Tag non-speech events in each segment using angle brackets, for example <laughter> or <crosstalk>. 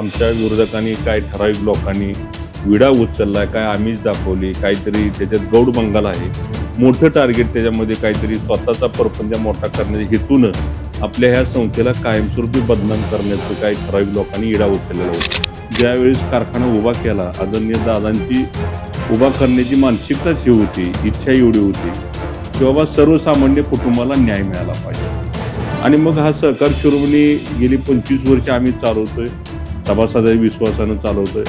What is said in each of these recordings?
आमच्या विरोधकांनी काय ठराविक लोकांनी विडा उचललाय काय आमिष दाखवली काहीतरी त्याच्यात गौड बंगाल आहे. मोठं टार्गेट त्याच्यामध्ये काहीतरी स्वतःचा परपंच मोठा करण्याच्या हेतून आपल्या ह्या संस्थेला कायमस्वरूपी बदनाम करण्याचं काही ठराविक लोकांनी इडा उचललेला होता. ज्यावेळेस कारखाना उभा केला आदरणीय दादांची उभा करण्याची मानसिकताच ही होती इच्छा एवढी होती की बाबा सर्वसामान्य कुटुंबाला न्याय मिळाला पाहिजे. आणि मग हा सहकार शिरोमणी गेली पंचवीस वर्ष आम्ही चालवतोय. सभासदही विश्वासानं चालवतोय.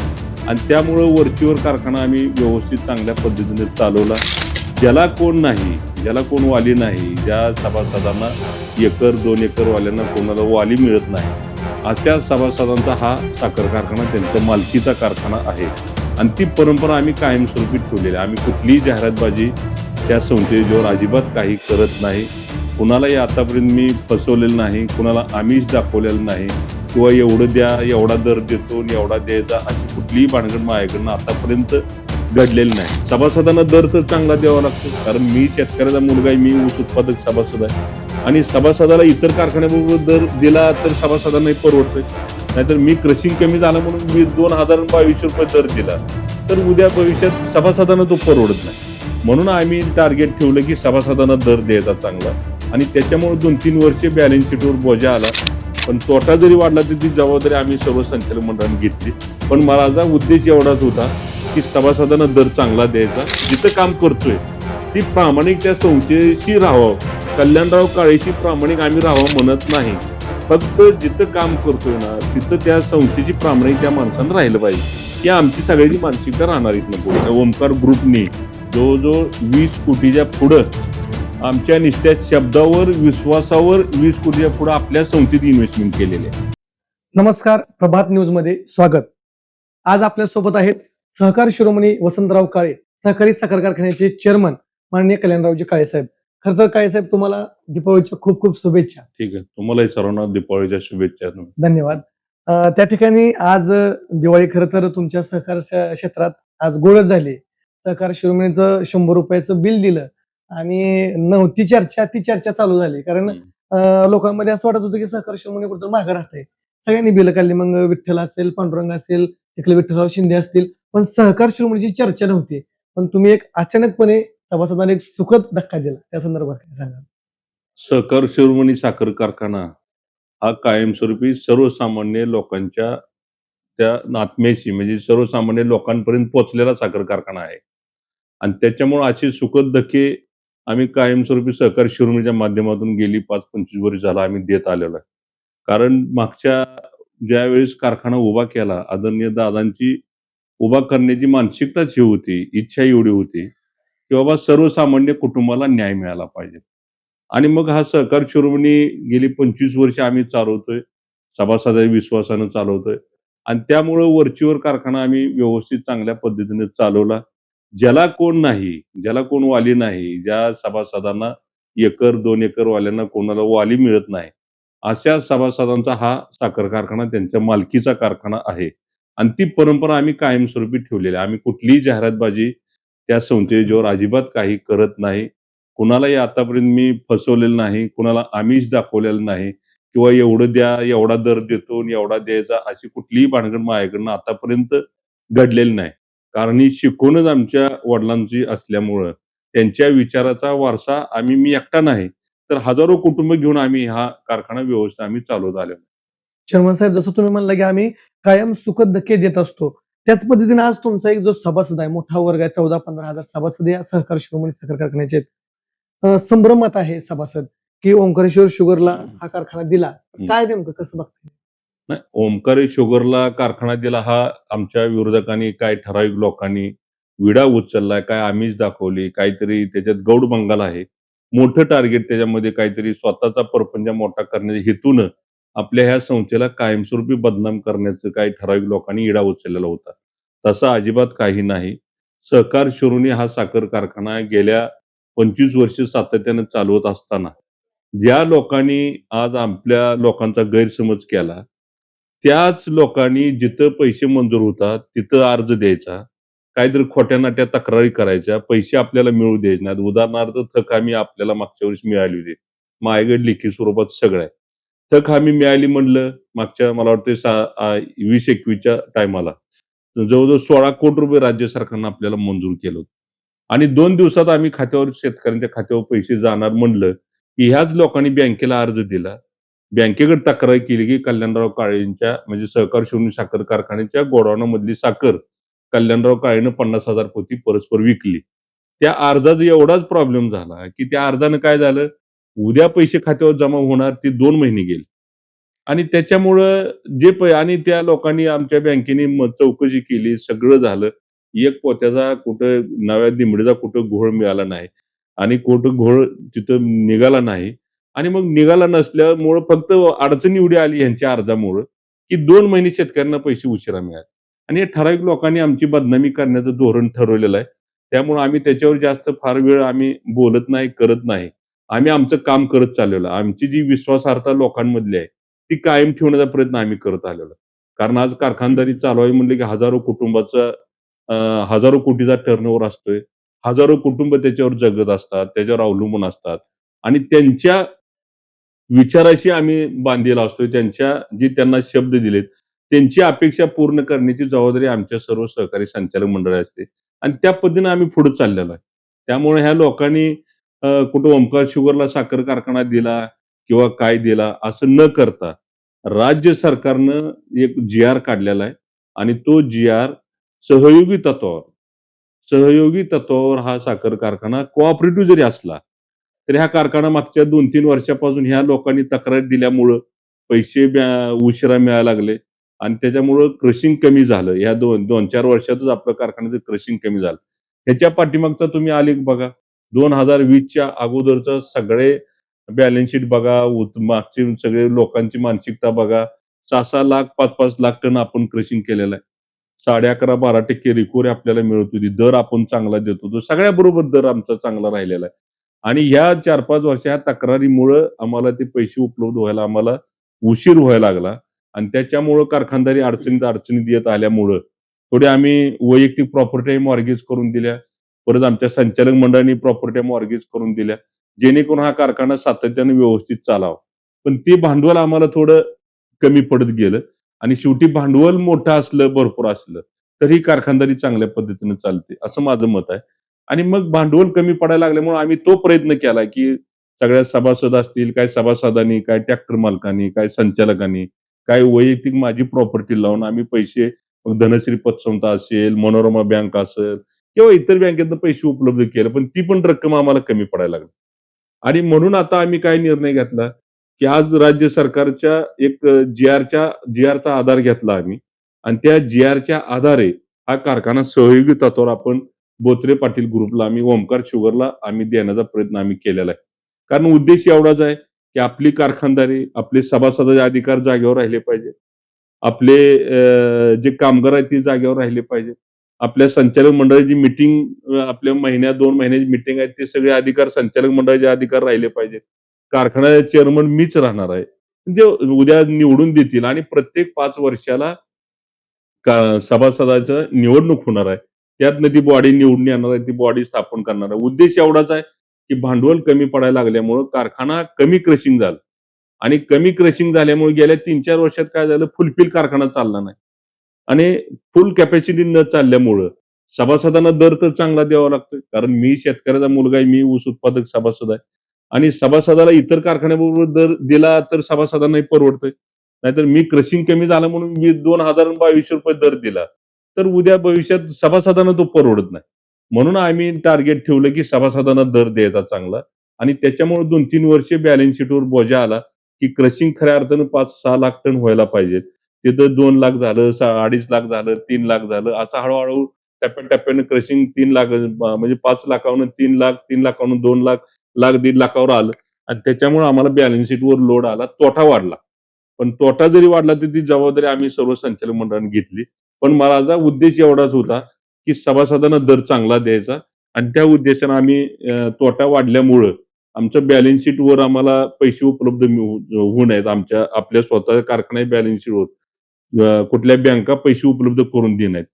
आणि त्यामुळं वरचीवर कारखाना आम्ही व्यवस्थित चांगल्या पद्धतीने चालवला. ज्याला कोण नाही ज्याला कोण वाली नाही ज्या सभासदांना एकर दोन एकर वाल्यांना कोणाला वाली मिळत नाही अशा सभासदांचा हा साखर कारखाना त्यांचा मालकीचा कारखाना आहे. आणि ती परंपरा आम्ही कायमस्वरूपी ठेवलेली आहे. आम्ही कुठलीही जाहिरातबाजी त्या संस्थेजवळ अजिबात काही करत नाही. कुणालाही आतापर्यंत मी फसवलेलं नाही. कुणाला आमिष दाखवलेलं नाही. किंवा एवढं द्या एवढा दर देतो एवढा द्यायचा अशी कुठलीही भानगड माझ्याकडनं आतापर्यंत घडलेली नाही. सभासदांना दर तर चांगला द्यावा लागतो कारण मी शेतकऱ्याचा मुलगा आहे मी ऊस उत्पादक सभासद आहे. आणि सभासदाला इतर कारखान्याबरोबर दर दिला तर सभासदांनाही परवडतोय. नाहीतर मी क्रशिंग कमी झालं म्हणून मी दोन हजार बावीसशे रुपये दर दिला तर उद्या भविष्यात सभासदांना तो परवडत नाही. म्हणून आम्ही टार्गेट ठेवलं की सभासदांना दर द्यायचा चांगला. आणि त्याच्यामुळे दोन तीन वर्षे बॅलन्स शीटवर बोजा आला. पण तोटा जरी वाढला तरी ती जबाबदारी आम्ही सर्व संचालक मंडळाने घेतली. पण माझा उद्देश एवढाच होता की सभासदांना दर चांगला द्यायचा. जिथं काम करतोय ती प्रामाणिक त्या संस्थेशी राहावं. कल्याणराव काळेशी प्रामाणिक आम्ही राहावं म्हणत नाही. फक्त जिथं काम करतोय ना तिथं त्या संस्थेची प्रामाणिक त्या माणसानं राहिलं पाहिजे. ही आमची सगळ्याची मानसिकता राहणार इथनं पुढे. ओमकार ग्रुपनी जवळजवळ वीस कोटीच्या पुढं आमच्या निष्ठ्या शब्दावर विश्वासावर वीस कोटीच्या पुढे आपल्या संस्थेत इन्व्हेस्टमेंट केलेले नमस्कार प्रभात न्यूजमध्ये स्वागत. आज आपल्यासोबत आहेत सहकार शिरोमणी वसंतराव काळे सहकारी साखर कारखान्याचे चेअरमन माननीय कल्याणरावजी काळे साहेब. खर तर काळे साहेब तुम्हाला दीपावलीच्या खूप खूप शुभेच्छा. ठीक आहे. तुम्हालाही सर्वांना दीपावलीच्या शुभेच्छा धन्यवाद. त्या ठिकाणी आज दिवाळी खरं तर तुमच्या सहकार क्षेत्रात आज गोळच झाली. सहकार शिरोमणीचं शंभर रुपयाचं बिल दिलं. आणि नव्हती चर्चा ती चर्चा चालू झाली. कारण लोकांमध्ये असं वाटत होतं की सहकार शिरोमणी कुठं मागं राहतंय. सगळ्यांनी बिल काढली. मग विठ्ठल असेल पांडुरंग असेल तिकडे विठ्ठलराव शिंदे असतील. पण सहकार शिरोमणीची चर्चा नव्हती. पण तुम्ही एक अचानकपणे सभासदांना एक सुखद धक्का दिला. त्या संदर्भात काय सांगा सहकार शिरोमणी साखर कारखाना हा कायमस्वरूपी सर्वसामान्य लोकांच्या त्या आत्म्याशी म्हणजे सर्वसामान्य लोकांपर्यंत पोहोचलेला साखर कारखाना आहे. आणि त्याच्यामुळे असे सुखद धक्के आम्ही कायमस्वरूपी सहकार शिरोमणीच्या माध्यमातून गेली पाच पंचवीस वर्ष झाला आम्ही देत आलेलो आहे. कारण मागच्या ज्यावेळेस कारखाना उभा केला आदरणीय दादांची उभा करण्याची मानसिकताच ही होती इच्छा एवढी होती की बाबा सर्वसामान्य कुटुंबाला न्याय मिळाला पाहिजे. आणि मग हा सहकार शिरोमणी गेली पंचवीस वर्ष आम्ही चालवतोय सभासदाच्या विश्वासानं चालवतोय. आणि त्यामुळं वरचीवर कारखाना आम्ही व्यवस्थित चांगल्या पद्धतीने चालवला. ज्याला कोण नाही ज्याला कोण वाली नाही ज्या सभासदांना एकर दोन एकर वाल्यांना कोणाला वाली मिळत नाही अशा सभासदांचा हा साखर कारखाना त्यांच्या मालकीचा कारखाना आहे. आणि ती परंपरा आम्ही कायमस्वरूपी ठेवलेली आहे. आम्ही कुठलीही जाहिरातबाजी त्या संस्थेजवळ अजिबात काही करत नाही. कुणालाही आतापर्यंत मी फसवलेलं नाही कुणाला आमिष दाखवलेलं नाही किंवा एवढं द्या एवढा दर देतो आणि एवढा द्यायचा अशी कुठलीही भानगड माझ्याकडनं आतापर्यंत घडलेली नाही. कारण ही शिकवणच आमच्या वडिलांची असल्यामुळं त्यांच्या विचाराचा वारसा आम्ही मी एकटा नाही तर हजारो कुटुंब घेऊन आम्ही हा कारखाना व्यवस्था आम्ही चालवत आलो चेअरमन साहेब जसं तुम्ही म्हणला की आम्ही कायम सुखद धक्के देत असतो त्याच पद्धतीने आज तुमचा एक जो सभासद आहे मोठा वर्ग आहे चौदा पंधरा हजार सभासद या सहकार शिरोमणी साखर कारखान्याचे संभ्रमात आहे सभासद की ओंकारेश्वर शुगरला हा कारखाना दिला. काय नेमकं कसं बघताय? नाही ओमकारी शुगरला कारखाना दिला हा आमच्या विरोधकांनी काय ठराविक लोकांनी विडा उचललाय काय आमिष दाखवली काहीतरी त्याच्यात गौड बंगाल आहे. मोठं टार्गेट त्याच्यामध्ये काहीतरी स्वतःचा परपंच मोठा करण्याच्या हेतून आपल्या ह्या संस्थेला कायमस्वरूपी बदनाम करण्याचं काही ठराविक लोकांनी इडा उचललेला होता. तसा अजिबात काही नाही. सहकार शिरोणी हा साखर कारखाना गेल्या पंचवीस वर्ष सातत्याने चालवत असताना ज्या लोकांनी आज आपल्या लोकांचा गैरसमज केला त्याच लोकांनी जिथं पैसे मंजूर होतात तिथं अर्ज द्यायचा. काहीतरी खोट्या नाट्या तक्रारी करायच्या. पैसे आपल्याला मिळू द्यायचे नाहीत. उदाहरणार्थ थक आम्ही आपल्याला मागच्या वर्षी मिळाली होती. मायगड लेखी स्वरूपात सगळं आहे. थक हमी मिळाली म्हणलं मागच्या मला वाटतं वीस एकवीसच्या टायमाला. जवळजवळ सोळा कोटी रुपये राज्य सरकारनं आपल्याला मंजूर केलं होतं. आणि दोन दिवसात आम्ही खात्यावर शेतकऱ्यांच्या खात्यावर पैसे जाणार म्हणलं की ह्याच लोकांनी बँकेला अर्ज दिला. बँकेकडे तक्रार केली की कल्याणराव काळेंच्या म्हणजे सहकार शिवणी साखर कारखान्याच्या गोडाऊनमधली साखर कल्याणराव काळेनं पन्नास हजार पोती परस्पर विकली. त्या अर्जाचा एवढाच प्रॉब्लेम झाला की त्या अर्जानं काय झालं? उद्या पैसे खात्यावर जमा होणार ते दोन महिने गेले. आणि त्याच्यामुळं जे पै आणि त्या लोकांनी आमच्या बँकेने चौकशी केली सगळं झालं. एक पोत्याचा कुठं नव्या दिमडीचा कुठं घोळ मिळाला नाही. आणि कुठं घोळ तिथं निघाला नाही. आणि मग निघाला नसल्यामुळं फक्त अडचणी एवढी आली यांच्या अर्जामुळं की दोन महिने शेतकऱ्यांना पैसे उशिरा मिळाले. आणि हे ठराविक लोकांनी आमची बदनामी करण्याचं धोरण ठरवलेलं आहे. त्यामुळे आम्ही त्याच्यावर जास्त फार वेळ आम्ही बोलत नाही करत नाही. आम्ही आमचं काम करत चाललेलो आमची जी विश्वासार्हता लोकांमधली आहे ती कायम ठेवण्याचा प्रयत्न आम्ही करत आलेलो कारण आज कारखानदारी चालू आहे म्हणले की हजारो कुटुंबाचा हजारो कोटीचा टर्नओव्हर असतोय. हजारो कुटुंब त्याच्यावर जगत असतात त्याच्यावर अवलंबून असतात. आणि त्यांच्या विचाराशी आम्ही बांधलेला असतो त्यांच्या जी त्यांना शब्द दिलेत त्यांची अपेक्षा पूर्ण करण्याची जबाबदारी आमच्या सर्व सहकारी संचालक मंडळी असते. आणि त्या पद्धतीने आम्ही पुढे चाललेलो आहे. त्यामुळे ह्या लोकांनी कुठं ओमकार शुगरला साखर कारखाना दिला किंवा काय दिला असं न करता राज्य सरकारनं एक जी आर काढलेला आहे. आणि तो जी आर सहयोगी तत्वावर सहयोगी तत्वावर हा साखर कारखाना कोऑपरेटिव्ह जरी असला तर ह्या कारखाना मागच्या दोन तीन वर्षापासून ह्या लोकांनी तक्रार दिल्यामुळं पैसे उशिरा मिळायला लागले. आणि त्याच्यामुळं क्रशिंग कमी झालं. ह्या दोन दोन चार वर्षातच आपलं कारखान्याचं क्रशिंग कमी झालं. ह्याच्या पाठीमागचा तुम्ही आलेख बघा. दोन हजार वीसच्या अगोदरचं सगळे बॅलन्स शीट बघा मागचे सगळे लोकांची मानसिकता बघा. सहा सहा लाख पाच पाच लाख टन आपण क्रशिंग केलेलं आहे. साडे अकरा बारा टक्के रिकोरी आपल्याला मिळत होती. दर आपण चांगला देत होतो. सगळ्या बरोबर दर आमचा चांगला राहिलेला आहे. आणि ह्या चार पाच वर्ष ह्या तक्रारीमुळं आम्हाला ते पैसे उपलब्ध व्हायला आम्हाला उशीर व्हायला लागला. आणि त्याच्यामुळं कारखानदारी अडचणीत अडचणीत येत आल्यामुळं थोडे आम्ही वैयक्तिक प्रॉपर्टी मॉर्गेज करून दिल्या. परत आमच्या संचालक मंडळाने प्रॉपर्टी मॉर्गेज करून दिल्या. जेणेकरून हा कारखाना सातत्याने व्यवस्थित चालावा. पण ते भांडवल आम्हाला थोडं कमी पडत गेलं. आणि शेवटी भांडवल मोठं असलं भरपूर असलं तरी कारखानदारी चांगल्या पद्धतीने चालते असं माझं मत आहे. आणि मग भांडवल कमी पडायला लागल्यामुळे आम्ही तो प्रयत्न केला की सगळ्या सभासद असतील काय सभासदांनी काय ट्रॅक्टर मालकांनी काय संचालकांनी काय वैयक्तिक माझी प्रॉपर्टी लावून आम्ही पैसे मग धनश्री पतसंस्था असेल मनोरमा बँक असेल किंवा इतर बँकेतनं पैसे उपलब्ध केले पण ती पण रक्कम आम्हाला कमी पडायला लागली. आणि म्हणून आता आम्ही काय निर्णय घेतला की आज राज्य सरकारच्या एक जी आरच्या जी आरचा आधार घेतला आम्ही. आणि त्या जी आरच्या आधारे हा कारखाना सहयोगी तत्वावर आपण बोत्रे पाटील ग्रुपला आम्ही ओमकार शुगरला आम्ही देण्याचा प्रयत्न आम्ही केलेला आहे. कारण उद्देश एवढाच आहे की आपली कारखानदारी आपले सभासदाचे अधिकार जागेवर राहिले पाहिजे. आपले जे कामगार आहेत ते जागेवर राहिले पाहिजे. आपल्या संचालक मंडळाची मिटिंग आपल्या महिन्यात दोन महिन्याची मिटिंग आहे ते सगळे अधिकार संचालक मंडळाचे अधिकार राहिले पाहिजे. कारखान्याचे चेअरमन मीच राहणार आहे. म्हणजे उद्या निवडून देतील आणि प्रत्येक पाच वर्षाला का- सभासदाचं निवडणूक होणार आहे. त्यातनं ती बॉडी निवडून येणार आहे ती बॉडी स्थापन करणार आहे. उद्देश एवढाच आहे की भांडवल कमी पडायला लागल्यामुळं कारखाना कमी क्रशिंग झालं. आणि कमी क्रशिंग झाल्यामुळे गेल्या तीन चार वर्षात काय झालं? फुलफिल कारखाना चालला नाही. आणि फुल कॅपॅसिटी न चालल्यामुळं सभासदांना दर तर चांगला द्यावा लागतोय. कारण मी शेतकऱ्याचा मुलगा आहे मी ऊस उत्पादक सभासद आहे. आणि सभासदाला इतर कारखान्याबरोबर दर दिला तर सभासदांनाही परवडतोय. नाहीतर मी क्रशिंग कमी झालं म्हणून मी दोन हजार बावीसशे रुपये दर दिला. तर उद्या भविष्यात सभासदांना तो परवडत नाही. म्हणून आम्ही टार्गेट ठेवलं की सभासदांना दर द्यायचा चांगला. आणि त्याच्यामुळे दोन तीन वर्षे बॅलन्स शीटवर बोजा आला की क्रशिंग खऱ्या अर्थानं पाच सहा लाख टन व्हायला पाहिजेत. तिथं दोन लाख झालं अडीच लाख झालं तीन लाख झालं असं हळूहळू टप्प्याटप्प्यानं क्रशिंग तीन लाख म्हणजे पाच लाखावरून तीन लाख तीन लाखावरून दोन लाख लाख दीड लाखावर आलं. आणि त्याच्यामुळे आम्हाला बॅलन्स शीटवर लोड आला तोटा वाढला. पण तोटा जरी वाढला तरी ती जबाबदारी आम्ही सर्व संचालक मंडळाने घेतली. पण माझा उद्देश एवढाच होता की सभासदांना दर चांगला द्यायचा. आणि त्या उद्देशाने आम्ही तोटा वाढल्यामुळं आमच्या बॅलन्स शीटवर आम्हाला पैसे उपलब्ध होऊ नयेत. आमच्या आपल्या स्वतः कारखान्या बॅलन्स शीटवर कुठल्या बँका पैसे उपलब्ध करून दे नाहीत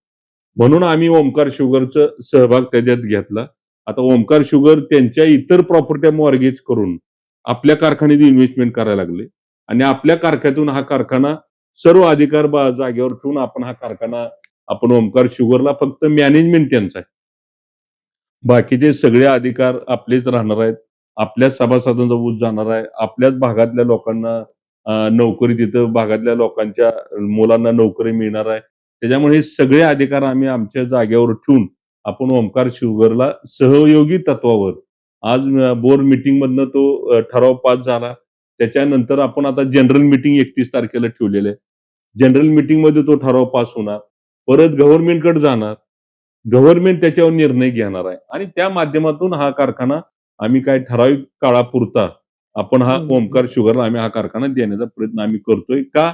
म्हणून आम्ही ओमकार शुगरचा सहभाग त्याच्यात घेतला. आता ओमकार शुगर त्यांच्या इतर प्रॉपर्ट्या मॉर्गेज करून आपल्या कारखान्यात इन्व्हेस्टमेंट करायला लागले. आणि आपल्या कारखान्यातून हा कारखाना सर्व अधिकार जागेवर ठेवून आपण हा कारखाना आपण ओमकार शुगरला फक्त मॅनेजमेंट त्यांचा आहे. बाकीचे सगळे अधिकार आपलेच राहणार आहेत आपल्याच सभासदांचा ऊस जाणार आहे आपल्याच भागातल्या लोकांना नोकरी तिथं भागातल्या लोकांच्या मुलांना नोकरी मिळणार आहे. त्याच्यामुळे हे सगळे अधिकार आम्ही आमच्या जागेवर ठेवून आपण ओमकार शुगरला सहयोगी तत्वावर आज बोर्ड मीटिंग मधनं तो ठराव पास झाला. त्याच्यानंतर आपण आता जनरल मीटिंग एकतीस तारखेला ठेवलेलं आहे. जनरल मीटिंगमध्ये तो ठराव पास होणार. परत गव्हर्नमेंटकडे जाणार. गव्हर्नमेंट त्याच्यावर निर्णय घेणार आहे. आणि त्या माध्यमातून हा कारखाना आम्ही काय ठराविक काळापुरता आपण हा. ओमकार शुगरला आम्ही हा कारखाना देण्याचा प्रयत्न आम्ही करतोय. का?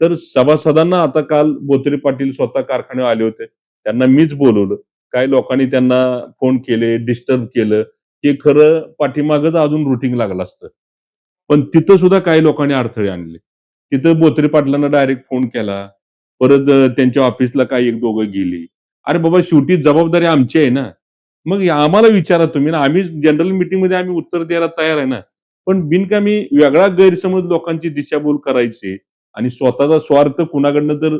तर सभासदांना आता काल बोत्रे पाटील स्वतः कारखान्यावर आले होते. त्यांना मीच बोलवलं. काही लोकांनी त्यांना फोन केले डिस्टर्ब केलं. की खरं पाठीमागच अजून रुटीन लागलं असतं. पण तिथं सुद्धा काही लोकांनी अडथळे आणले. तिथं बोत्रे पाटलांना डायरेक्ट फोन केला. परत त्यांच्या ऑफिसला काही एक दोघं गेली. अरे बाबा शेवटी जबाबदारी आमची आहे ना. मग आम्हाला विचारा तुम्ही ना. आम्ही जनरल मीटिंगमध्ये आम्ही उत्तर द्यायला तयार आहे ना. पण बिनकामी वेगळा गैरसमज लोकांची दिशाभूल करायची आणि स्वतःचा स्वार्थ कुणाकडनं तर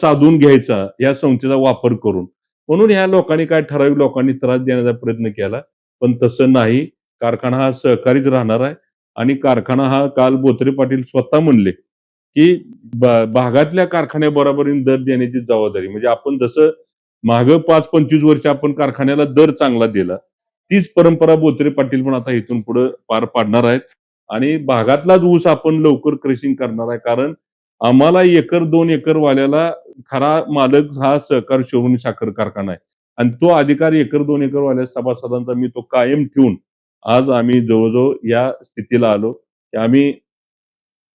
साधून घ्यायचा या संस्थेचा वापर करून. म्हणून ह्या लोकांनी काय ठराविक लोकांनी त्रास देण्याचा प्रयत्न केला. पण तसं नाही. कारखाना हा सहकारीच राहणार आहे. आणि कारखाना हा काल बोत्रे पाटील स्वतः म्हणले की भागातल्या कारखान्याबरोबरीने दर देण्याची जबाबदारी. म्हणजे आपण जसं माग पाच पंचवीस वर्ष आपण कारखान्याला दर चांगला दिला तीच परंपरा बोत्रे पाटील पण आता इथून पुढे पार पाडणार आहेत. आणि भागातलाच ऊस आपण लवकर क्रेशिंग करणार आहे. कारण आम्हाला एकर दोन एकर वाल्याला खरा मालक हा सहकार शिरोमणी साखर कारखाना आहे. आणि तो अधिकार एकर दोन एकर वाल्या सभासदांचा मी तो कायम ठेवून आज आम्ही जवळजवळ या स्थितीला आलो. की आम्ही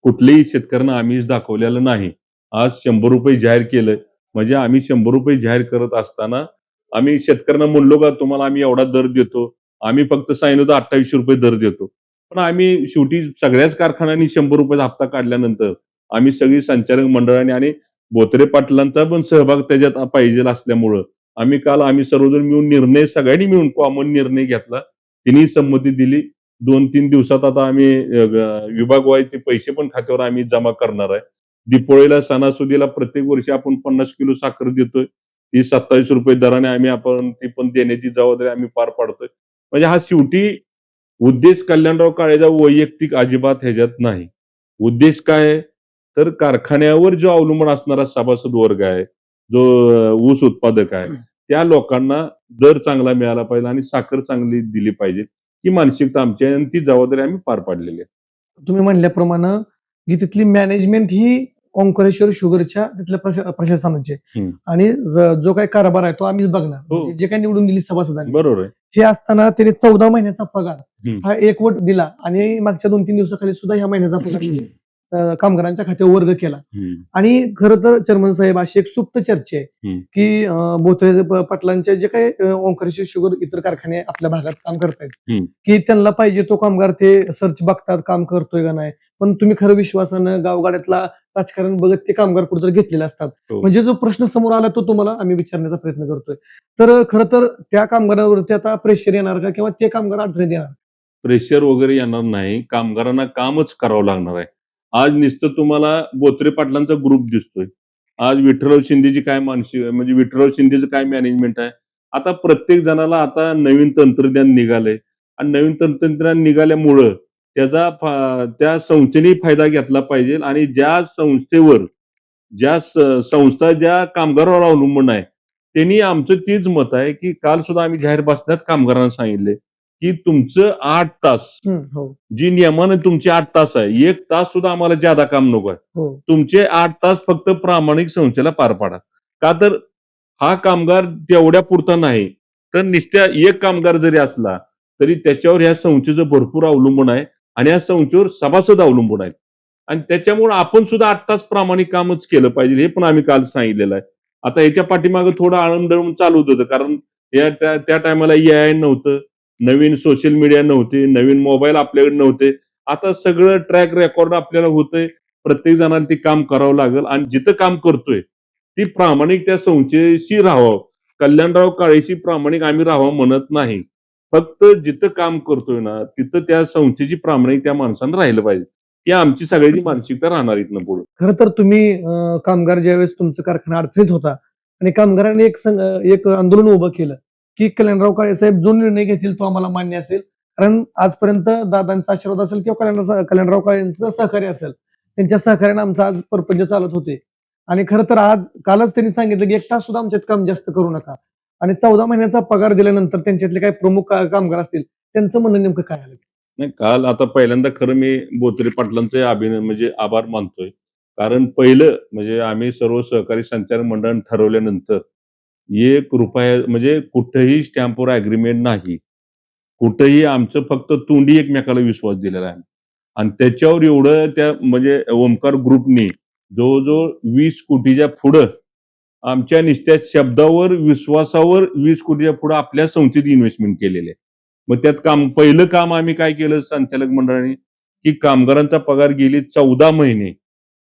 कुठल्याही शेतकऱ्यांना आम्हीच दाखवलेलं नाही. आज शंभर रुपये जाहीर केलं म्हणजे आम्ही शंभर रुपये जाहीर करत असताना आम्ही शेतकऱ्यांना म्हणलो का तुम्हाला आम्ही एवढा दर देतो. आम्ही फक्त सांगितलं तर अठ्ठावीसशे रुपये दर देतो. पण आम्ही शेवटी सगळ्याच कारखान्यांनी शंभर रुपयाचा हप्ता काढल्यानंतर आम्ही सगळी संचालक मंडळाने आणि बोत्रे पाटलांचा पण सहभाग त्याच्यात पाहिजे असल्यामुळं आम्ही काल आम्ही सर्वजण मिळून निर्णय सगळ्यांनी मिळून कॉमन निर्णय घेतला. तिन्ही संमती दिली. दोन तीन दिवसात आता आम्ही विभागवाईज ते पैसे पण खात्यावर आम्ही जमा करणार आहे. दीपोळीला सणासुदीला प्रत्येक वर्षी आपण पन्नास किलो साखर देतोय. ती सत्तावीस रुपये दराने आम्ही आपण ती पण देण्याची जबाबदारी आम्ही पार पाडतोय. म्हणजे हा शेवटी उद्देश कल्याणराव काळेचा वैयक्तिक अजिबात ह्याच्यात नाही. उद्देश काय तर कारखान्यावर जो अवलंबून असणारा सभासद वर्ग आहे जो ऊस उत्पादक आहे त्या लोकांना दर चांगला मिळाला पाहिजे आणि साखर चांगली दिली पाहिजे. ही मानसिकता आमची आहे आणि ती जबाबदारी आम्ही पार पाडलेली आहे तुम्ही म्हणल्याप्रमाणे की तिथली मॅनेजमेंट ही ओंकारेश्वर शुगरच्या तिथल्या प्रशा- प्रशासनाची. आणि ज- काही कारभार आहे तो आम्हीच बघणार हो. म्हणजे जे काही निवडून दिली सभासदांनी बरोबर आहे हे असताना त्यांनी चौदा महिन्याचा पगार. हा एकवट दिला आणि मागच्या दोन तीन दिवसाखाली सुद्धा ह्या महिन्याचा पगार <clears throat> कामगारांच्या खात्यावर वर्ग केला. आणि खरं तर चर्मन साहेब अशी एक सुप्त चर्चा आहे. की प- पाटलांचे जे काही ओंकारेश्वर शुगर इतर कारखाने आपल्या भागात काम करतायत. की त्यांना पाहिजे तो कामगार ते सर्च बघतात काम करतोय का नाही पण तुम्ही खरं विश्वासानं गावगाड्यातला राजकारण बघत ते कामगार कुठेतरी घेतलेले असतात हो. म्हणजे जो प्रश्न समोर आला तो तुम्हाला आम्ही विचारण्याचा प्रयत्न करतोय तर खरं तर त्या कामगारावरती आता प्रेशर येणार का किंवा ते कामगार अडचणीत येणार प्रेशर वगैरे येणार नाही कामगारांना कामच करावं लागणार आहे आज नुसतं तुम्हाला बोत्रे पाटलांचा ग्रुप दिसतोय. आज विठ्ठलराव शिंदेची काय मानसिक म्हणजे विठ्ठलराव शिंदेचं काय मॅनेजमेंट आहे? आता प्रत्येक जणाला आता नवीन तंत्रज्ञान निघालंय. आणि नवीन तंत्रज्ञान निघाल्यामुळं त्याचा त्या संस्थेने फायदा घेतला पाहिजे. आणि ज्या संस्थेवर ज्या संस्था ज्या कामगारावर अवलंबून आहे त्यांनी आमचं तीच मत आहे की काल सुद्धा आम्ही जाहीर बसण्यात कामगारांना सांगितले की तुमचं आठ तास. हो. जी नियमानं तुमचे आठ तास आहे एक तास सुद्धा आम्हाला ज्यादा काम नको आहे. हो. तुमचे आठ तास फक्त प्रामाणिक संस्थेला पार पाडा. का तर हा कामगार तेवढ्या पुरता नाही तर निस्त्या एक कामगार जरी असला तरी त्याच्यावर ह्या संस्थेचं भरपूर अवलंबून आहे आणि या संस्थेवर सभासद अवलंबून आहेत. आणि त्याच्यामुळे आपण सुद्धा आठ तास प्रामाणिक कामच केलं पाहिजे हे पण आम्ही काल सांगितलेलं आहे. आता याच्या पाठीमागे थोडं आळमडळम चालू होतं कारण या त्या- त्या टायमाला ए आय नव्हतं. नवीन सोशल मीडिया नव्हते नवीन मोबाईल आपल्याकडे नव्हते. आता सगळं ट्रॅक रेकॉर्ड आपल्याला होतंय. प्रत्येक जणांना ते काम करावं लागेल आणि जिथं काम करतोय ती प्रामाणिक त्या संस्थेशी राहावं. कल्याणराव काळेशी प्रामाणिक आम्ही राहावं म्हणत नाही. फक्त जिथं काम करतोय ना तिथं त्या संस्थेची प्रामाणिक त्या माणसानं राहिलं पाहिजे. ही आमची सगळ्याची मानसिकता राहणार इथनं पुढे. खरं तर तुम्ही कामगार ज्यावेळेस तुमचा कारखाना अडचणीत होता आणि कामगारांनी एक संघ- एक आंदोलन उभं केलं की कल्याणराव काळे साहेब जो निर्णय घेतील तो आम्हाला मान्य असेल. कारण आजपर्यंत दादांचा आशीर्वाद असेल किंवा कल्याण कल्याणराव काळेंचं सहकार्य असेल त्यांच्या सहकार्याने आमचा आज परपंच चालत होते. आणि खरं तर आज कालच त्यांनी सांगितलं की एक तास सुद्धा आमच्यात काम जास्त करू नका. आणि चौदा महिन्याचा पगार दिल्यानंतर त्यांच्यातले काही प्रमुख कामगार असतील त्यांचं म्हणणं नेमकं काय आलं? नाही काल आता पहिल्यांदा खरं मी बोत्रे पाटलांचे अभिनय म्हणजे आभार मानतोय. कारण पहिलं म्हणजे आम्ही सर्व सहकारी संचालक मंडळ ठरवल्यानंतर एक रुपया म्हणजे कुठेही स्टॅम्पवर अग्रीमेंट नाही. कुठेही आमचं फक्त तोंडी एकमेकाला विश्वास दिलेला आहे. आणि त्याच्यावर एवढं त्या म्हणजे ओमकार ग्रुपनी जवळजवळ वीस कोटीच्या पुढं आमच्या निस्त्या शब्दावर विश्वासावर वीस कोटीच्या पुढं आपल्या संस्थेत इन्व्हेस्टमेंट केलेले आहे. मग त्यात काम पहिलं काम आम्ही काय केलं संचालक मंडळाने? की कामगारांचा पगार गेली चौदा महिने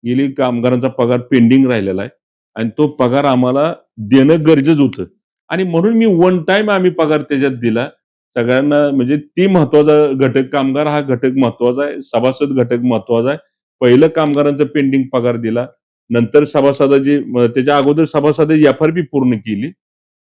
गेली कामगारांचा पगार पेंडिंग राहिलेला आहे. आणि तो पगार आम्हाला देणं गरजेचं होतं. आणि म्हणून मी वन टाइम आम्ही पगार त्याच्यात दिला. सगळ्यांना म्हणजे ती महत्त्वाचा घटक कामगार हा घटक महत्त्वाचा आहे. सभासद घटक महत्त्वाचा आहे. पहिलं कामगारांचा पेंडिंग पगार दिला. नंतर सभासदाची त्याच्या अगोदर सभासदाची एफ आर पी पूर्ण केली.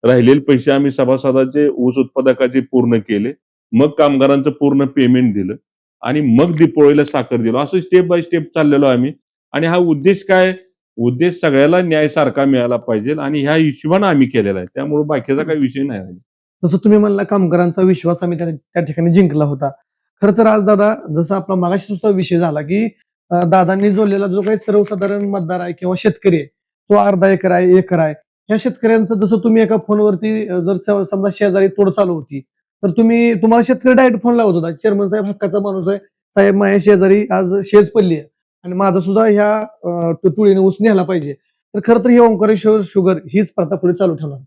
राहिलेले पैसे आम्ही सभासदाचे ऊस उत्पादकाचे पूर्ण केले. मग कामगारांचं पूर्ण पेमेंट दिलं. आणि मग दिपोळीला साखर दिलो. असं स्टेप बाय स्टेप चाललेलो आम्ही. आणि हा उद्देश काय? उद्देश सगळ्याला न्याय सारखा मिळाला पाहिजे आणि ह्या हिशोबानं आम्ही केलेला आहे. त्यामुळे बाकीचा काही विषय नाही आहे. जसं तुम्ही म्हणला कामगारांचा विश्वास आम्ही त्या ठिकाणी जिंकला होता. खरं तर आज दादा जसं आपला मागाशी सुद्धा विषय झाला की दादांनी जोडलेला जो काही सर्वसाधारण मतदार आहे किंवा शेतकरी आहे तो अर्धा एकर आहे एकर आहे. ह्या शेतकऱ्यांचं जसं तुम्ही एका फोनवरती जर समजा शेजारी तोड चालू होती तर तुम्ही तुम्हाला शेतकरी डायरेक्ट फोन लावत होता. चेअरमन साहेब हक्काचा माणूस आहे. साहेब माझ्या शेजारी आज शेज पडली आहे. आणि माझा सुद्धा ह्या अं, तु- तुळीने ऊस न्यायला पाहिजे. तर खरं तर हे ओंकारेश्वर शुगर हीच प्रथा पुढे चालू ठेवणार.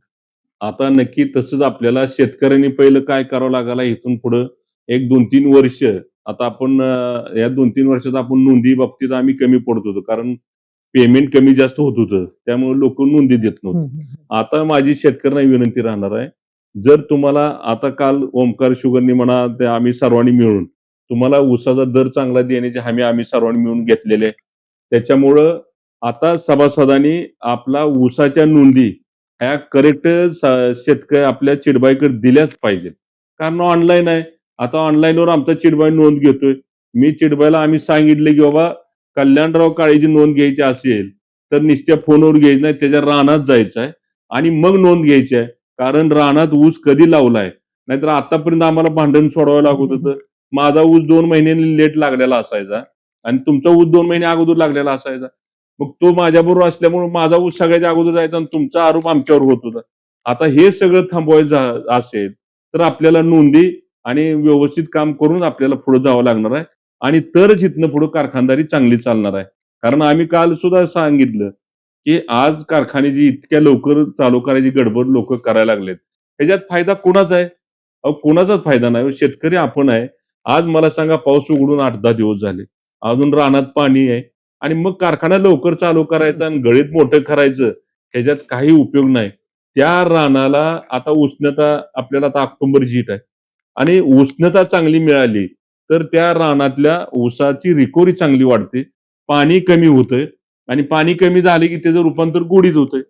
आता नक्की तसंच आपल्याला शेतकऱ्यांनी पहिलं काय करावं लागायला इथून पुढं? एक दोन तीन वर्ष आता आपण या दोन तीन वर्षात आपण नोंदी बाबतीत आम्ही कमी पडत होतो. कारण पेमेंट कमी जास्त होत होतं. त्यामुळे लोक नोंदी देत नव्हते. आता माझी शेतकऱ्यांना विनंती राहणार आहे. जर तुम्हाला आता काल ओमकार शुगरनी म्हणा ते आम्ही सर्वांनी मिळून तुम्हाला ऊसाचा दर चांगला देण्याची हमी आम्ही सर्वांनी मिळून घेतलेले आहे. त्याच्यामुळं आता सभासदांनी आपला ऊसाच्या नोंदी ह्या करेक्ट शेतकरी आपल्या चिडबाईकडे दिल्याच पाहिजे कारण ऑनलाईन आहे. आता ऑनलाईनवर आमचा चिडबाई नोंद घेतोय. मी चिडबाईला आम्ही सांगितले की बाबा कल्याणराव काळेची नोंद घ्यायची असेल तर नुसत्या फोनवर घ्यायची नाही त्याच्या रानात जायचं आहे आणि मग नोंद घ्यायची आहे. कारण रानात ऊस कधी लावलाय? नाहीतर आतापर्यंत आम्हाला भांडण सोडावं लागत होतं. माझा ऊस दोन महिन्यांनी लेट लागलेला असायचा आणि तुमचा ऊस दोन महिने अगोदर लागलेला असायचा. मग तो माझ्याबरोबर असल्यामुळे माझा ऊस सगळ्याच्या अगोदर जायचा आणि तुमचा आरोप आमच्यावर होत होता. आता हे सगळं थांबवायचं असेल तर आपल्याला नोंदी आणि व्यवस्थित काम करून आपल्याला पुढे जावं लागणार आहे आणि तरच इथनं पुढे कारखानदारी चांगली चालणार आहे. कारण आम्ही काल सुद्धा सांगितलं की आज कारखाने जी इतक्या लवकर चालू करायची गडबड लोक करायला लागलेत. ह्याच्यात फायदा कोणाचा आहे? अहो कोणाचाच फायदा नाही. शेतकरी आपण आहे. आज मला सांगा पाऊस उघडून आठ दहा दिवस झाले. अजून रानात पाणी आहे. आणि मग कारखाना लवकर चालू करायचा आणि गळीत मोठं करायचं ह्याच्यात काही उपयोग नाही. त्या रानाला आता उष्णता आपल्याला आता ऑक्टोबरची जीट आहे. आणि उष्णता चांगली मिळाली तर त्या रानातल्या ऊसाची रिकव्हरी चांगली वाढते. पाणी कमी होतंय आणि पाणी कमी झाले की त्याचं रूपांतर गोडीत होतंय.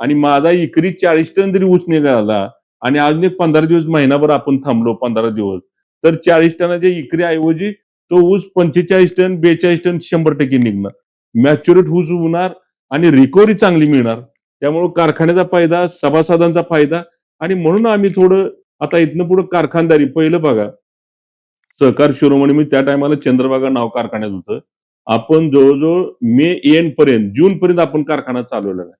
आणि माझा इकरी चाळीस टन जरी ऊस निघाला आणि अजून एक पंधरा दिवस महिनाभर आपण थांबलो पंधरा दिवस तर चाळीस टनाच्या इकरी ऐवजी तो ऊस पंचेचाळीस टन बेचाळीस टन शंभर टक्के निघणार. मॅच्युरेट ऊस होणार आणि रिकव्हरी चांगली मिळणार. त्यामुळे कारखान्याचा फायदा सभासदांचा फायदा आणि म्हणून आम्ही थोडं आता इथनं पुढे कारखानदारी पहिलं बघा. सहकार शिरोमणी मी त्या टायमाला चंद्रभागा नाव कारखान्यात होतं. आपण जवळजवळ मे एंड पर्यंत जून पर्यंत आपण कारखाना चालवलेला आहे.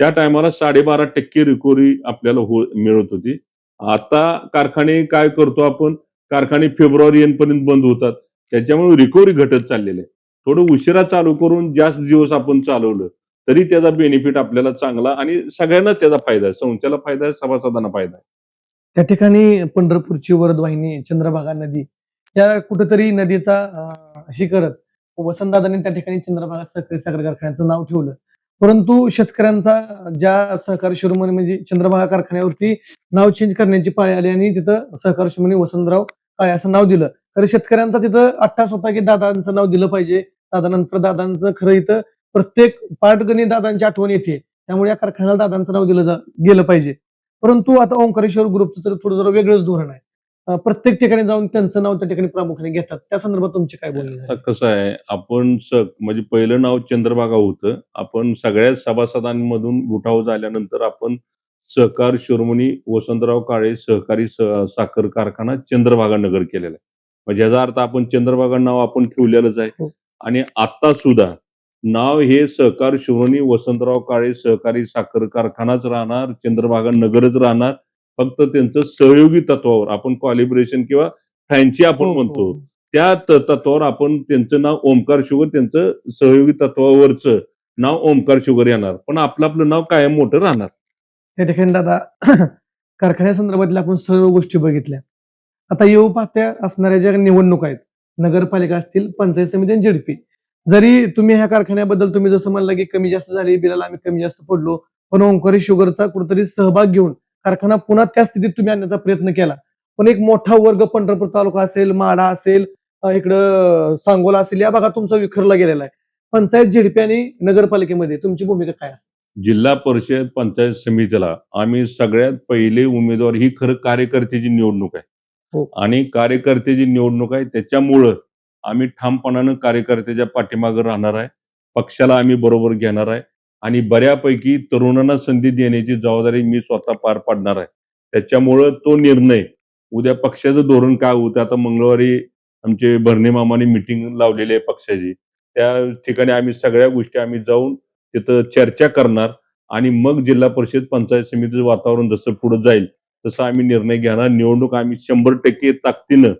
त्या टायमाला साडेबारा टक्के रिकव्हरी आपल्याला हो मिळत होती. आता कारखाने काय करतो आपण? कारखाने फेब्रुवारी एंड बंद होतात. त्याच्यामुळे रिकव्हरी घटत चाललेली आहे. थोडं उशिरा चालू करून जास्त दिवस आपण चालवलं तरी त्याचा बेनिफिट आपल्याला चांगला आणि सगळ्यांनाच त्याचा फायदा आहे. संस्थेला फायदा आहे सभासदांना फायदा आहे. त्या ठिकाणी पंढरपूरची वरदवाहिनी चंद्रभागा नदी या कुठेतरी नदीचा हे करत वसंतदादांनी त्या ठिकाणी चंद्रभागा सहकारी साखर कारखान्याचं नाव ठेवलं. परंतु शेतकऱ्यांचा ज्या सहकार शिरोमणी म्हणजे चंद्रभागा कारखान्यावरती नाव चेंज करण्याची पाळी आली आणि तिथं सहकार शिरोमणी वसंतराव काळे असं नाव दिलं. तर शेतकऱ्यांचा तिथं अट्टास होता की दादांचं नाव दिलं पाहिजे. दादानंतर दादांचं खरं इथं प्रत्येक पाठगणी दादांची आठवण येते. त्यामुळे या कारखान्याला दादांचं नाव दिलं जा गेलं पाहिजे. परंतु आता ओंकारेश्वर ग्रुपचं तर थोडं जरा वेगळंच धोरण आहे. प्रत्येक ठिकाणी जाऊन त्यांचं नाव त्या ठिकाणी प्रामुख्याने घेतात. त्या संदर्भात तुमचे काय बोलणे कसं आहे आपण स म्हणजे पहिलं नाव चंद्रभागा होतं. आपण सगळ्या सभासदांमधून उठाव झाल्यानंतर आपण सहकार शिरोमणी वसंतराव काळे सहकारी साखर कारखाना चंद्रभागा नगर केलेला आहे. म्हणजे याचा अर्थ आपण चंद्रभागा नाव आपण ठेवलेलंच आहे. हो. आणि आता सुद्धा नाव हे सहकार शिरोमणी वसंतराव काळे सहकारी साखर कारखानाच राहणार चंद्रभागा नगरच राहणार. फक्त त्यांचं सहयोगी तत्वावर आपण कॉलिब्रेशन किंवा फ्रँची आपण हो, म्हणतो. त्या तत्वावर आपण त्यांचं नाव ओमकार शुगर त्यांचं सहयोगी तत्वावरचं नाव ओमकार शुगर येणार. पण आपलं आपलं नाव कायम मोठं राहणार. त्या ठिकाणी दादा <clears throat> कारखान्यासंदर्भातल्या आपण सर्व गोष्टी बघितल्या. आता येऊ पाहत्या असणाऱ्या ज्या निवडणुका आहेत. नगरपालिका असतील पंचायत समिती आणि झेडपी. जरी तुम्ही ह्या कारखान्याबद्दल तुम्ही जसं म्हणलं की कमी जास्त झाली बिलाला आम्ही कमी जास्त पडलो पण ओंकारी शुगरचा कुठेतरी सहभाग घेऊन कारखाना पुन्हा त्या स्थितीत तुम्ही आणण्याचा प्रयत्न केला. पण एक मोठा वर्ग पंढरपूर तालुका असेल माडा असेल इकडं सांगोला असेल या भागात तुमचा विखरला गेलेला आहे. पंचायत झेडपी आणि नगरपालिकेमध्ये तुमची भूमिका काय असते? जिल्हा परिषद पंचायत समितीला आम्ही सगळ्यात पहिले उमेदवार ही खरं कार्यकर्त्याची निवडणूक आहे. हो. आणि कार्यकर्त्याची निवडणूक आहे त्याच्यामुळं आम्ही ठामपणानं कार्यकर्त्याच्या पाठीमागं राहणार आहे. पक्षाला आम्ही बरोबर घेणार आहे. आणि बऱ्यापैकी तरुणांना संधी देण्याची जबाबदारी मी स्वतः पार पाडणार आहे. त्याच्यामुळं तो निर्णय उद्या पक्षाचं धोरण काय होतं आता मंगळवारी आमचे भरणे मामाने मिटिंग लावलेली आहे पक्षाची. त्या ठिकाणी आम्ही सगळ्या गोष्टी आम्ही जाऊन तिथं चर्चा करणार आणि मग जिल्हा परिषद पंचायत समितीचं वातावरण जसं पुढे जाईल तसं आम्ही निर्णय घेणार. निवडणूक आम्ही शंभर टक्के ताकदीनं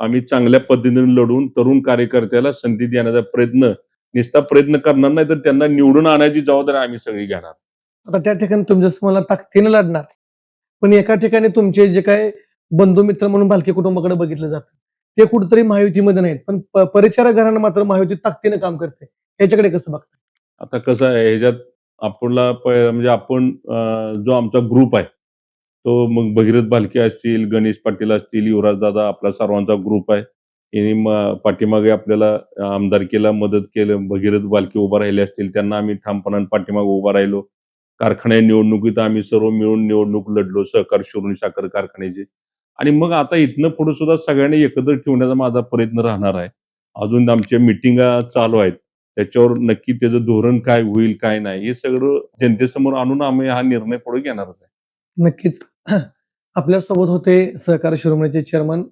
आम्ही चांगल्या पद्धतीने लढून तरुण कार्यकर्त्याला संधी देण्याचा प्रयत्न निस्ता प्रयत्न करणार नाही तर त्यांना निवडून आणायची जबाबदारी आम्ही सगळी घेणार. आता त्या ठिकाणी जसं मला ताकदीनं लढणार. पण एका ठिकाणी तुमचे जे काय बंधू मित्र म्हणून भालके कुटुंबाकडे बघितलं जातं ते कुठेतरी महायुतीमध्ये नाहीत पण प- परिचारक घराणं मात्र महायुतीत ताकदीनं काम करते. याच्याकडे कसं बघता? आता कसं आहे ह्याच्यात आपला म्हणजे आपण जो आमचा ग्रुप आहे तो मग भगीरथ भालके असतील गणेश पाटील असतील युवराज दादा आपला सर्वांचा ग्रुप आहे. यांनी पाठीमागे आपल्याला आमदारकीला मदत केलं. भगीरथ बालके उभा राहिले असतील त्यांना आम्ही ठामपणाने पाठीमागे उभा राहिलो. कारखान्या निवडणुकीत आम्ही सर्व मिळून निवडणूक लढलो सहकार शिरून साखर कारखान्याची. आणि मग आता इथनं पुढे सुद्धा सगळ्यांनी एकत्र ठेवण्याचा माझा प्रयत्न राहणार आहे. अजून आमच्या मिटिंगा चालू आहेत. त्याच्यावर नक्की त्याचं धोरण काय होईल काय नाही हे सगळं जनतेसमोर आणून आम्ही हा निर्णय पुढे घेणारच आहे नक्कीच. <clears throat> आपल्यासोबत होते सहकार शिरोमणीचे चेअरमन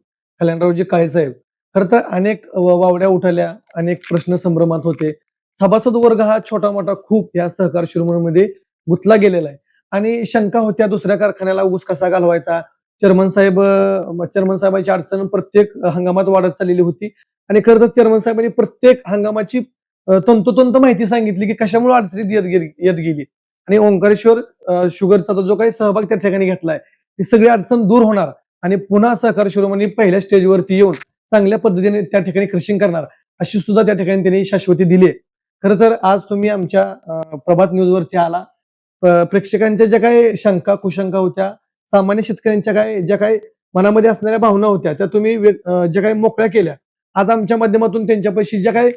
कल्याणरावजी काळे साहेब. खरं तर अनेक वावड्या उठल्या अनेक प्रश्न संभ्रमात होते. सभासद वर्ग हा छोटा मोठा खूप या सहकार शिरोमणीमध्ये गुंतला गेलेला आहे. आणि शंका होत्या दुसऱ्या कारखान्याला ऊस कसा घालवायचा? चेअरमन साहेब चेअरमन साहेबांची अडचण प्रत्येक हंगामात वाढत चाललेली होती. आणि खरं तर चेअरमन साहेबांनी प्रत्येक हंगामाची तंतोतंत माहिती सांगितली की कशामुळे अडचणीत येत गेली येत गेली. आणि ओंकारेश्वर शुगरचा जो काही सहभाग त्या ठिकाणी घेतलाय ती सगळी अडचण दूर होणार. आणि पुन्हा सहकार शिरोमणी पहिल्या स्टेजवरती येऊन चांगल्या पद्धतीने त्या ठिकाणी कृषिंग करणार अशी सुद्धा त्या ठिकाणी त्यांनी शाश्वती दिली आहे. खरं तर आज तुम्ही आमच्या प्रभात न्यूजवरती आला. प्रेक्षकांच्या ज्या काही शंका कुशंका होत्या सामान्य शेतकऱ्यांच्या काय ज्या काही मनामध्ये असणाऱ्या भावना होत्या त्या तुम्ही ज्या काही मोकळ्या केल्या. आज आमच्या माध्यमातून त्यांच्यापाशी ज्या काही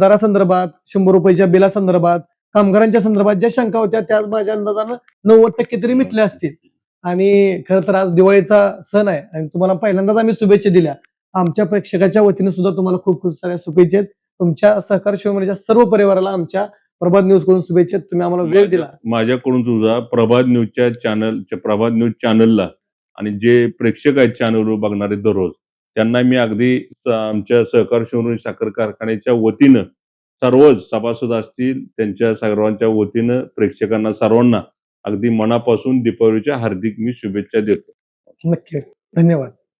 दरासंदर्भात शंभर रुपयाच्या बिलासंदर्भात कामगारांच्या संदर्भात ज्या शंका होत्या त्या माझ्या अंदाजानं नव्वद टक्के तरी मिटल्या असतील. आणि खरं तर आज दिवाळीचा सण आहे आणि तुम्हाला पहिल्यांदाच आम्ही शुभेच्छा दिल्या. आमच्या प्रेक्षकाच्या वतीने सुद्धा तुम्हाला खूप खूप साऱ्या शुभेच्छा आहेत. तुमच्या सहकार शिवमणीच्या सर्व परिवाराला आमच्या प्रभात न्यूजकडून शुभेच्छा आहेत. तुम्ही आम्हाला वेळ दिला. माझ्याकडून तुझा प्रभात न्यूजच्या चॅनल प्रभात न्यूज चॅनलला आणि जे प्रेक्षक आहेत चॅनलवर बघणारे दररोज त्यांना मी अगदी आमच्या सहकार शिवणी साखर कारखान्याच्या वतीनं सर्वच सभासद असतील त्यांच्या सर्वांच्या वतीनं प्रेक्षकांना सर्वांना अगदी मनापासून दीपावलीच्या हार्दिक मी शुभेच्छा देतो. नक्की. धन्यवाद.